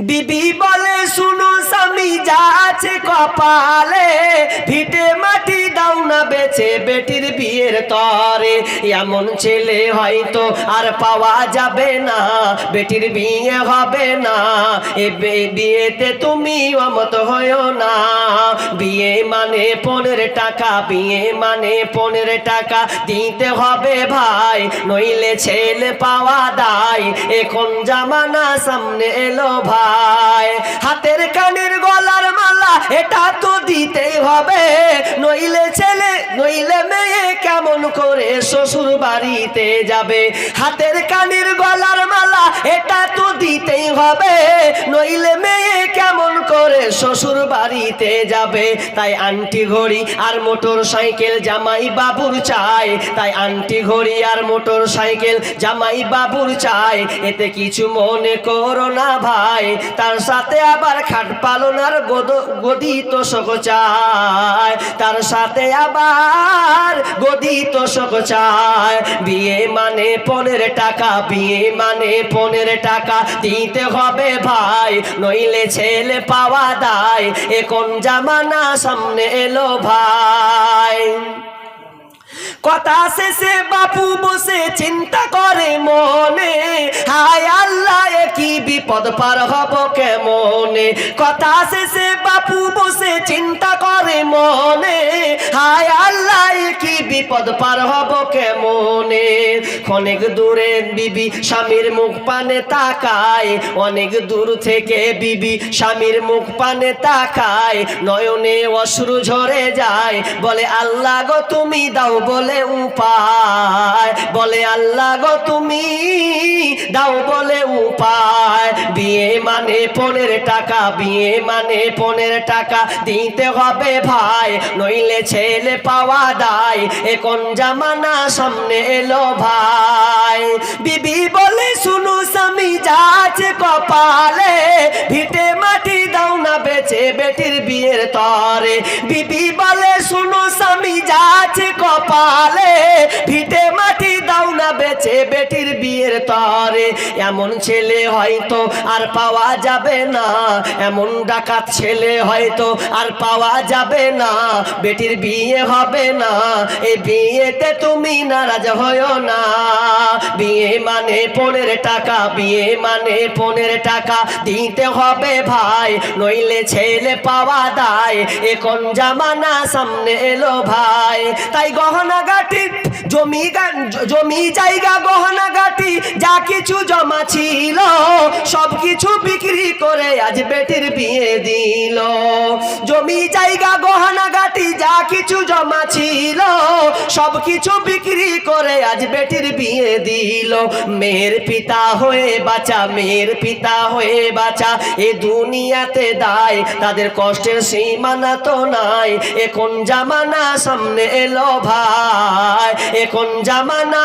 বিবি বলে, শুনো স্বামী, যা আছে কপালে, ভিটে মাটি দাও না বেছে বেটির বিয়ের তরে। এমন ছেলে হয়তো আর পাওয়া যাবে না, বেটির বিয়ে হবে না। এ বিয়েতে তুমি অমত হয়েও না। বিয়ে মানে পনেরো টাকা, বিয়ে মানে পনেরো টাকা দিতে হবে ভাই, নইলে ছেলে পাওয়া দায়। এখন জামানা সামনে এলো ভাই। হাতের কানের গলার মালা, এটা তো দিতেই হবে। নইলে ছেলে, নইলে মেয়ে কেমন করে শ্বশুর বাড়িতে যাবে? হাতের কানের গলার মালা, এটা তো দিতেই হবে। নইলে মেয়ে কেমন করে শ্বশুর বাড়িতে যাবে, তাই আন্টি ঘড়ি আর মোটর সাইকেল জামাই বাবুর চাই তাই আন্টি ঘড়ি আর মোটর সাইকেল জামাই বাবুর চাই এতে কিছু মনে করো না ভাই, তার সাথে আবার খাট পালনার গদি তোষক চাই তার সাথে আবার গদি তোষক চাই বিয়ে মানে পনেরো টাকা, বিয়ে মানে পনেরো টাকা দিতে হবে ভাই, নইলে ছেলে পাওয়া দায় এখন জামানা সামনে এলো ভাই। কথা শেষে বাপু বসে চিন্তা করে মনে, হায় আল্লাহ কি বিপদ পার হব? কথা শেষে বাপু বসে চিন্তা করে মনে, হায় আল্লাহ কি বিপদ পার হব কেমনে? অনেক দূরে বিবি স্বামীর মুখ পানে তাকায়, অনেক দূর থেকে বিবি স্বামীর মুখ পানে তাকায়, নয়নে অশ্রু ঝরে যায়, বলে, আল্লাহ গো, তুমি দাও বলে উপায়। বলে, আল্লাহ গো, তুমি দাও বলে উপায়। বিয়ে মানে পনেরো টাকা, বিয়ে মানে পনেরো টাকা দিতে হবে ভাই, নইলে ছেলে পাওয়া দায়। এখন জামানা সামনে এলো ভাই? বিবি বলে, শুনু স্বামী যাচ্ছে কপালে, ভিটে মাটি দাও না বেচে বেটির বিয়ের তরে। বিবি বলে, শুনু স্বামী যাচ্ছে কপালে, ভিটে মাটি না বেটির বিয়ের তরে। এমন ছেলে হয়তো আর পাওয়া যাবে না। এমন ডাকাত ছেলে হয়তো আর পাওয়া যাবে না। বেটির বিয়ে হবে না। এই বিয়েতে তুমি নারাজ হয়েও না। বিয়ে মানে পনেরো টাকা, বিয়ে মানে পনেরো টাকা দিতে হবে ভাই। নইলে ছেলে পাওয়া দায়। এখন জামানা সামনে এলো ভাই। তাই গহনা গাটি জমি জমি জায়গা, গহনা গাটি যা কিছু জমা ছিল সব কিছু বিক্রি করে আজ বেটির বিয়ে দিল। জমি জায়গা, গহনা গাটি যা কিছু জমা ছিল সব কিছু বিক্রি করে আজ বেটির বিয়ে দিল। মেয়ের পিতা হয়ে বাঁচা, মেয়ের পিতা হয়ে বাঁচা। এ দুনিয়াতে দায়, তাদের কষ্টের সীমানা তো নাই। এখন জামানা সামনে এলো ভাই? এখন জামানা